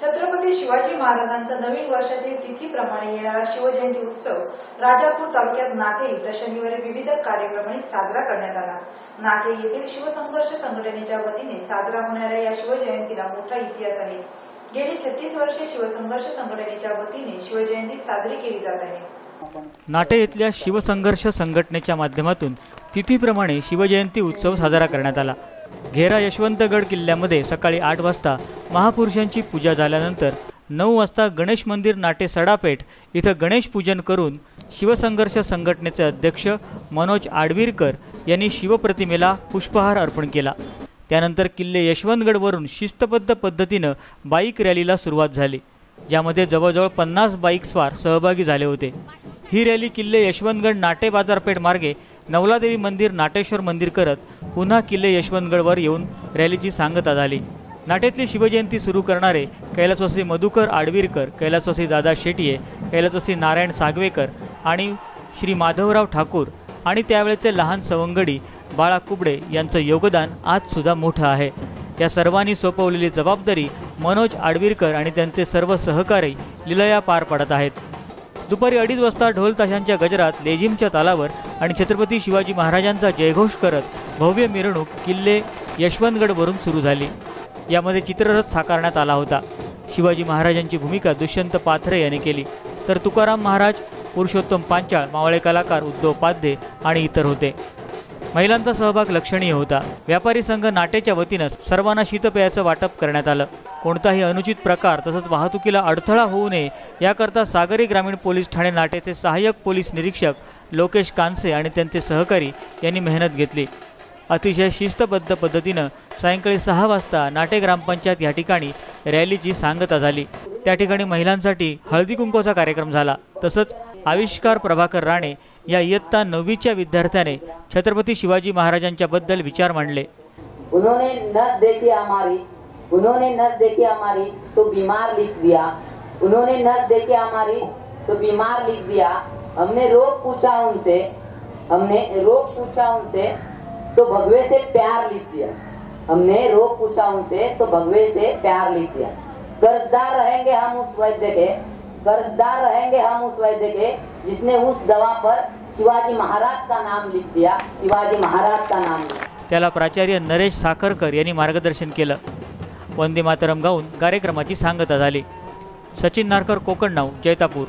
छत्रपती शिवाजी महाराजांचा नवीन वर्षातील तिथीप्रमाणे येणारा शिवजयंती उत्सव राजापूर तालुक्यात नाटे इथं शनिवारी विविध कार्यक्रमांनी साजरा करण्यात आला. नाटे येथील शिवसंघर्ष संघटनेच्या वतीने साजरा होणाऱ्या या शिवजयंतीला मोठा इतिहास आहे. गेली छत्तीस वर्षे शिवसंघर्ष संघटनेच्या वतीने शिवजयंती साजरी केली जात आहे. नाटे येथल्या शिवसंघर्ष संघटनेच्या माध्यमातून तिथीप्रमाणे शिवजयंती उत्सव साजरा करण्यात आला. घेरा यशवंतगड किल्ल्यामध्ये सकाळी आठ वाजता महापुरुषांची पूजा झाल्यानंतर नऊ वाजता गणेश मंदिर नाटे सडापेठ इथं गणेश पूजन करून शिवसंघर्ष संघटनेचे अध्यक्ष मनोज आडवीरकर यांनी शिवप्रतिमेला पुष्पहार अर्पण केला. त्यानंतर किल्ले यशवंतगडवरून शिस्तबद्ध पद्धतीनं बाईक रॅलीला सुरुवात झाली यामध्ये जवळजवळ पन्नास बाईक स्वार सहभागी झाले होते. ही रॅली किल्ले यशवंतगड नाटे बाजारपेठ मार्गे नवलादेवी मंदिर नाटेश्वर मंदिर करत पुन्हा किल्ले यशवंतगडवर येऊन रॅलीची सांगता झाली. नाटेतली शिवजयंती सुरू करणारे कैलासवासी मधुकर आडवीरकर कैलासवासी दादा शेटिये कैलासवासी नारायण सागवेकर आणि श्री माधवराव ठाकूर आणि त्यावेळेचे लहान सवंगडी बाळा कुबडे यांचं योगदान आजसुद्धा मोठं आहे. या सर्वांनी सोपवलेली जबाबदारी मनोज आडवीरकर आणि त्यांचे सर्व सहकारी लिलया पार पाडत आहेत. दुपारी अडीच वाजता ढोल ताशांच्या गजरात लेझिमच्या तालावर आणि छत्रपती शिवाजी महाराजांचा जयघोष करत भव्य मिरवणूक किल्ले यशवंतगडवरून सुरू झाली. यामध्ये चित्ररथ साकारण्यात आला होता. शिवाजी महाराजांची भूमिका दुष्यंत पाथरे यांनी केली. तर तुकाराम महाराज पुरुषोत्तम पांचाळ मावळे कलाकार उद्धव पाध्ये आणि इतर होते. महिलांचा सहभाग लक्षणीय होता. व्यापारी संघ नाटेच्या वतीनं सर्वांना शीतपेयाचं वाटप करण्यात आलं. कोणताही अनुचित प्रकार तसंच वाहतुकीला अडथळा होऊ नये याकरता सागरी ग्रामीण पोलीस ठाणे नाटेचे सहाय्यक पोलीस निरीक्षक लोकेश कानसे आणि त्यांचे सहकारी यांनी मेहनत घेतली. अतिशय शिस्तबद्ध पद्धतीनं सायंकाळी सहा वाजता नाटे ग्रामपंचायत या ठिकाणी रॅलीची सांगता झाली. त्या ठिकाणी महिलांसाठी हळदी कुंकवाचा कार्यक्रम झाला. तसंच आविष्कार प्रभाकर राणे या इयत्ता नववीच्या विद्यार्थ्याने छत्रपती शिवाजी महाराजांच्या बद्दल विचार मांडले. उन्होंने नस देखी हमारी उन्होंने नस देखी हमारी तो बीमार लिख दिया. उन्होंने नस देखी हमारी तो बीमार लिख दिया. हमने रोग पूछा उनसे, हमने रोग पूछा उनसे तो भगवे से प्यार लिख दिया. हमने रोग पूछा उनसे तो भगवे से प्यार लिख दिया. कर्जदार रहेंगे हम उस वैद्य के कर्जदार रहेंगे हम उस वैद्य के जिसने उस दवा पर शिवाजी महाराज का नाम लिख दिया शिवाजी महाराज का नाम त्याला प्राचार्य नरेश साखरकर यांनी मार्गदर्शन केलं. वंदे मातरम गाऊन कार्यक्रमाची सांगता झाली. सचिन नारकर कोकण नाव जैतापूर.